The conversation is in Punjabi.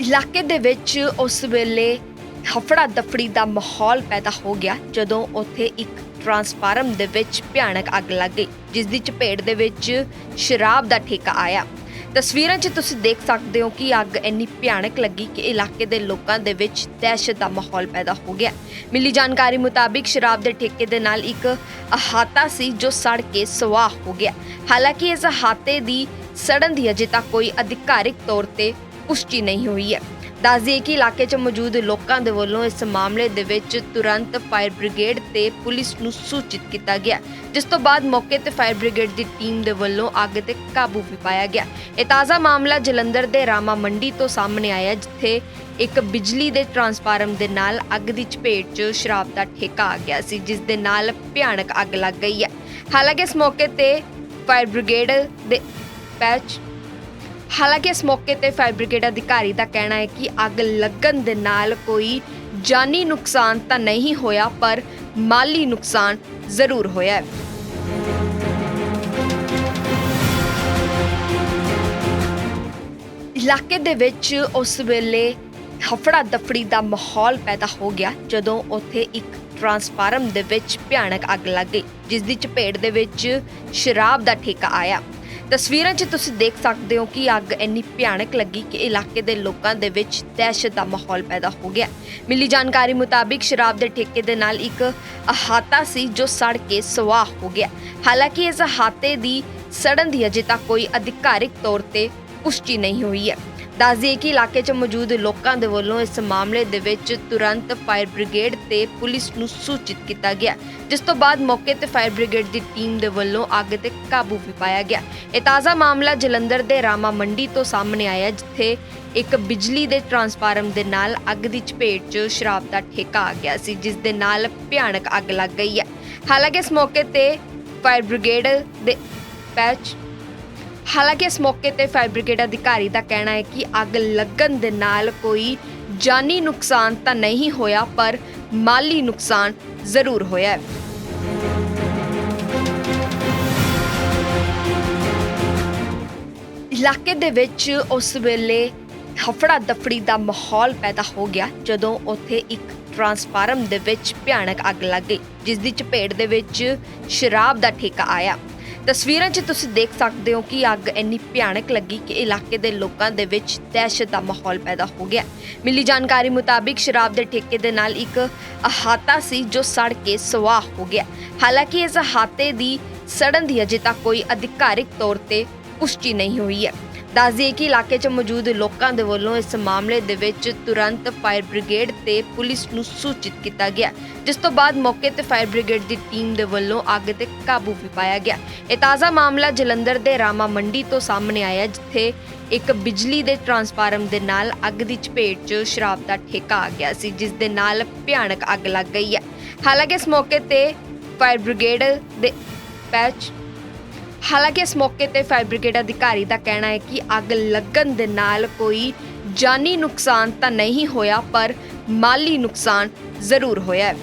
ਇਲਾਕੇ ਦੇ ਵਿੱਚ ਉਸ ਵੇਲੇ ਹਫੜਾ ਦਫੜੀ ਦਾ ਮਾਹੌਲ ਪੈਦਾ ਹੋ ਗਿਆ, ਜਦੋਂ ਉੱਥੇ ਇੱਕ ਟਰਾਂਸਫਾਰਮ ਦੇ ਵਿੱਚ ਭਿਆਨਕ ਅੱਗ ਲੱਗ ਗਈ ਜਿਸ ਦੀ ਚਪੇਟ ਦੇ ਵਿੱਚ ਸ਼ਰਾਬ ਦਾ ਠੇਕਾ ਆਇਆ। ਤਸਵੀਰਾਂ 'ਚ ਤੁਸੀਂ ਦੇਖ ਸਕਦੇ ਹੋ ਕਿ ਅੱਗ ਇੰਨੀ ਭਿਆਨਕ ਲੱਗੀ ਕਿ ਇਲਾਕੇ ਦੇ ਲੋਕਾਂ ਦੇ ਵਿੱਚ ਦਹਿਸ਼ਤ ਦਾ ਮਾਹੌਲ ਪੈਦਾ ਹੋ ਗਿਆ। ਮਿਲੀ ਜਾਣਕਾਰੀ ਮੁਤਾਬਿਕ ਸ਼ਰਾਬ ਦੇ ਠੇਕੇ ਦੇ ਨਾਲ ਇੱਕ ਅਹਾਤਾ ਸੀ ਜੋ ਸੜ ਕੇ ਸਵਾਹ ਹੋ ਗਿਆ। ਹਾਲਾਂਕਿ ਇਸ ਅਹਾਤੇ ਦੀ ਸੜਨ ਦੀ ਅਜੇ ਤੱਕ ਕੋਈ ਅਧਿਕਾਰਿਕ ਤੌਰ ਤੇ ਪੁਸ਼ਟੀ ਨਹੀਂ ਹੋਈ ਹੈ। ਦੱਸ ਦਈਏ ਕਿ ਇਲਾਕੇ 'ਚ ਮੌਜੂਦ ਲੋਕਾਂ ਦੇ ਵੱਲੋਂ ਇਸ ਮਾਮਲੇ ਦੇ ਵਿੱਚ ਤੁਰੰਤ ਫਾਇਰ ਬ੍ਰਿਗੇਡ ਤੇ ਪੁਲਿਸ ਨੂੰ ਸੂਚਿਤ ਕੀਤਾ ਗਿਆ, ਜਿਸ ਤੋਂ ਬਾਅਦ ਮੌਕੇ ਤੇ ਫਾਇਰ ਬ੍ਰਿਗੇਡ ਦੀ ਟੀਮ ਦੇ ਵੱਲੋਂ ਅੱਗ ਤੇ ਕਾਬੂ ਵੀ ਪਾਇਆ ਗਿਆ। ਇਹ ਤਾਜ਼ਾ ਮਾਮਲਾ ਜਲੰਧਰ ਦੇ ਰਾਮਾ ਮੰਡੀ ਤੋਂ ਸਾਹਮਣੇ ਆਇਆ ਜਿੱਥੇ ਇੱਕ ਬਿਜਲੀ ਦੇ ਟਰਾਂਸਫਾਰਮ ਦੇ ਨਾਲ ਅੱਗ ਦੀ ਚਪੇਟ 'ਚ ਸ਼ਰਾਬ ਦਾ ਠੇਕਾ ਆ ਗਿਆ ਸੀ, ਜਿਸ ਦੇ ਨਾਲ ਭਿਆਨਕ ਅੱਗ ਲੱਗ ਗਈ ਹੈ। ਹਾਲਾਂਕਿ ਇਸ ਮੌਕੇ ਤੇ ਫਾਇਰ ਬ੍ਰਿਗੇਡ ਦੇ ਪੈਚ ਹਾਲਾਂਕਿ ਇਸ ਮੌਕੇ ਤੇ ਫਾਇਰ ਬ੍ਰਿਗੇਡ ਅਧਿਕਾਰੀ ਦਾ ਕਹਿਣਾ ਹੈ ਕਿ ਅੱਗ ਲੱਗਣ ਦੇ ਨਾਲ ਕੋਈ ਜਾਨੀ ਨੁਕਸਾਨ ਤਾਂ ਨਹੀਂ ਹੋਇਆ, ਪਰ ਮਾਲੀ ਨੁਕਸਾਨ ਜ਼ਰੂਰ ਹੋਇਆ ਹੈ। ਇਲਾਕੇ ਦੇ ਵਿੱਚ ਉਸ ਵੇਲੇ ਹਫੜਾ ਦਫੜੀ ਦਾ ਮਾਹੌਲ ਪੈਦਾ ਹੋ ਗਿਆ, ਜਦੋਂ ਉੱਥੇ ਇੱਕ ਟਰਾਂਸਫਾਰਮ ਦੇ ਵਿੱਚ ਭਿਆਨਕ ਅੱਗ ਲੱਗ ਗਈ, ਜਿਸ ਦੀ ਚਪੇਟ ਦੇ ਵਿੱਚ ਸ਼ਰਾਬ ਦਾ ਠੇਕਾ ਆਇਆ। ਤਸਵੀਰਾਂ 'ਚ ਤੁਸੀਂ ਦੇਖ ਸਕਦੇ ਹੋ ਕਿ ਅੱਗ ਇੰਨੀ ਭਿਆਨਕ ਲੱਗੀ ਕਿ ਇਲਾਕੇ ਦੇ ਲੋਕਾਂ ਦੇ ਵਿੱਚ ਦਹਿਸ਼ਤ ਦਾ ਮਾਹੌਲ ਪੈਦਾ ਹੋ ਗਿਆ। ਮਿਲੀ ਜਾਣਕਾਰੀ ਮੁਤਾਬਿਕ ਸ਼ਰਾਬ ਦੇ ਠੇਕੇ ਦੇ ਨਾਲ ਇੱਕ ਅਹਾਤਾ ਸੀ ਜੋ ਸੜ ਕੇ ਸਵਾਹ ਹੋ ਗਿਆ। ਹਾਲਾਂਕਿ ਇਸ ਅਹਾਤੇ ਦੀ ਸੜਨ ਦੀ ਅਜੇ ਤੱਕ ਕੋਈ ਅਧਿਕਾਰਿਕ ਤੌਰ ਤੇ ਪੁਸ਼ਟੀ ਨਹੀਂ ਹੋਈ ਹੈ। ਦੱਸ ਦਈਏ ਕਿ ਇਲਾਕੇ 'ਚ ਮੌਜੂਦ ਲੋਕਾਂ ਦੇ ਵੱਲੋਂ ਇਸ ਮਾਮਲੇ ਦੇ ਵਿੱਚ ਤੁਰੰਤ ਫਾਇਰ ਬ੍ਰਿਗੇਡ ਤੇ ਪੁਲਿਸ ਨੂੰ ਸੂਚਿਤ ਕੀਤਾ ਗਿਆ, ਜਿਸ ਤੋਂ ਬਾਅਦ ਮੌਕੇ ਤੇ ਫਾਇਰ ਬ੍ਰਿਗੇਡ ਦੀ ਟੀਮ ਦੇ ਵੱਲੋਂ ਅੱਗ ਤੇ ਕਾਬੂ ਵੀ ਪਾਇਆ ਗਿਆ। ਇਹ ਤਾਜ਼ਾ ਮਾਮਲਾ ਜਲੰਧਰ ਦੇ ਰਾਮਾ ਮੰਡੀ ਤੋਂ ਸਾਹਮਣੇ ਆਇਆ, ਜਿੱਥੇ ਇੱਕ ਬਿਜਲੀ ਦੇ ਟਰਾਂਸਫਾਰਮ ਦੇ ਨਾਲ ਅੱਗ ਦੀ ਚਪੇਟ 'ਚ ਸ਼ਰਾਬ ਦਾ ਠੇਕਾ ਆ ਗਿਆ ਸੀ, ਜਿਸ ਦੇ ਨਾਲ ਭਿਆਨਕ ਅੱਗ ਲੱਗ ਗਈ ਹੈ। ਹਾਲਾਂਕਿ ਇਸ ਮੌਕੇ ਤੇ ਫਾਇਰ ਬ੍ਰਿਗੇਡ ਦੇ ਪੈਚ ਹਾਲਾਂਕਿ ਇਸ ਮੌਕੇ ਤੇ ਫਾਇਰ ਬ੍ਰਿਗੇਡ ਅਧਿਕਾਰੀ ਦਾ ਕਹਿਣਾ ਹੈ ਕਿ ਅੱਗ ਲੱਗਣ ਦੇ ਨਾਲ ਕੋਈ ਜਾਨੀ ਨੁਕਸਾਨ ਤਾਂ ਨਹੀਂ ਹੋਇਆ, ਪਰ ਮਾਲੀ ਨੁਕਸਾਨ ਜ਼ਰੂਰ ਹੋਇਆ ਹੈ। ਇਲਾਕੇ ਦੇ ਵਿੱਚ ਉਸ ਵੇਲੇ ਹਫੜਾ ਦਫੜੀ ਦਾ ਮਾਹੌਲ ਪੈਦਾ ਹੋ ਗਿਆ, ਜਦੋਂ ਉੱਥੇ ਇੱਕ ਟਰਾਂਸਫਾਰਮ ਦੇ ਵਿੱਚ ਭਿਆਨਕ ਅੱਗ ਲੱਗ ਗਈ, ਜਿਸ ਦੀ ਚਪੇਟ ਦੇ ਵਿੱਚ ਸ਼ਰਾਬ ਦਾ ਠੇਕਾ ਆਇਆ। ਤਸਵੀਰਾਂ 'ਚ ਤੁਸੀਂ ਦੇਖ ਸਕਦੇ ਹੋ ਕਿ ਅੱਗ ਇੰਨੀ ਭਿਆਨਕ ਲੱਗੀ ਕਿ ਇਲਾਕੇ ਦੇ ਲੋਕਾਂ ਦੇ ਵਿੱਚ ਦਹਿਸ਼ਤ ਦਾ ਮਾਹੌਲ ਪੈਦਾ ਹੋ ਗਿਆ। ਮਿਲੀ ਜਾਣਕਾਰੀ ਮੁਤਾਬਿਕ ਸ਼ਰਾਬ ਦੇ ਠੇਕੇ ਦੇ ਨਾਲ ਇੱਕ ਅਹਾਤਾ ਸੀ ਜੋ ਸੜ ਕੇ ਸਵਾਹ ਹੋ ਗਿਆ। ਹਾਲਾਂਕਿ ਇਸ ਅਹਾਤੇ ਦੀ ਸੜਨ ਦੀ ਅਜੇ ਤੱਕ ਕੋਈ ਅਧਿਕਾਰਿਕ ਤੌਰ ਤੇ ਪੁਸ਼ਟੀ ਨਹੀਂ ਹੋਈ ਹੈ। ਦੱਸ ਦਈਏ ਕਿ ਇਲਾਕੇ 'ਚ ਮੌਜੂਦ ਲੋਕਾਂ ਦੇ ਵੱਲੋਂ ਇਸ ਮਾਮਲੇ ਦੇ ਵਿੱਚ ਤੁਰੰਤ ਫਾਇਰ ਬ੍ਰਿਗੇਡ ਤੇ ਪੁਲਿਸ ਨੂੰ ਸੂਚਿਤ ਕੀਤਾ ਗਿਆ, ਜਿਸ ਤੋਂ ਬਾਅਦ ਮੌਕੇ ਤੇ ਫਾਇਰ ਬ੍ਰਿਗੇਡ ਦੀ ਟੀਮ ਦੇ ਵੱਲੋਂ ਅੱਗ ਤੇ ਕਾਬੂ ਵੀ ਪਾਇਆ ਗਿਆ। ਇਹ ਤਾਜ਼ਾ ਮਾਮਲਾ ਜਲੰਧਰ ਦੇ ਰਾਮਾ ਮੰਡੀ ਤੋਂ ਸਾਹਮਣੇ ਆਇਆ, ਜਿੱਥੇ ਇੱਕ ਬਿਜਲੀ ਦੇ ਟਰਾਂਸਫਾਰਮ ਦੇ ਨਾਲ ਅੱਗ ਦੀ ਚਪੇਟ 'ਚ ਸ਼ਰਾਬ ਦਾ ਠੇਕਾ ਆ ਗਿਆ ਸੀ ਜਿਸ ਦੇ ਨਾਲ ਭਿਆਨਕ ਅੱਗ ਲੱਗ ਗਈ ਹੈ ਸੀ, ਜਿਸ ਦੇ ਨਾਲ ਭਿਆਨਕ ਅੱਗ ਲੱਗ ਗਈ ਹੈ। ਹਾਲਾਂਕਿ ਇਸ ਮੌਕੇ ਤੇ ਫਾਇਰ ਬ੍ਰਿਗੇਡ ਦੇ ਪੈਚ ਹਾਲਾਂਕਿ ਇਸ ਮੌਕੇ ਤੇ ਫਾਇਰ ਬ੍ਰਿਗੇਡ ਅਧਿਕਾਰੀ ਦਾ ਕਹਿਣਾ ਹੈ ਕਿ ਅੱਗ ਲੱਗਣ ਦੇ ਨਾਲ ਕੋਈ ਜਾਨੀ ਨੁਕਸਾਨ ਤਾਂ ਨਹੀਂ ਹੋਇਆ, ਪਰ ਮਾਲੀ ਨੁਕਸਾਨ ਜ਼ਰੂਰ ਹੋਇਆ ਹੈ।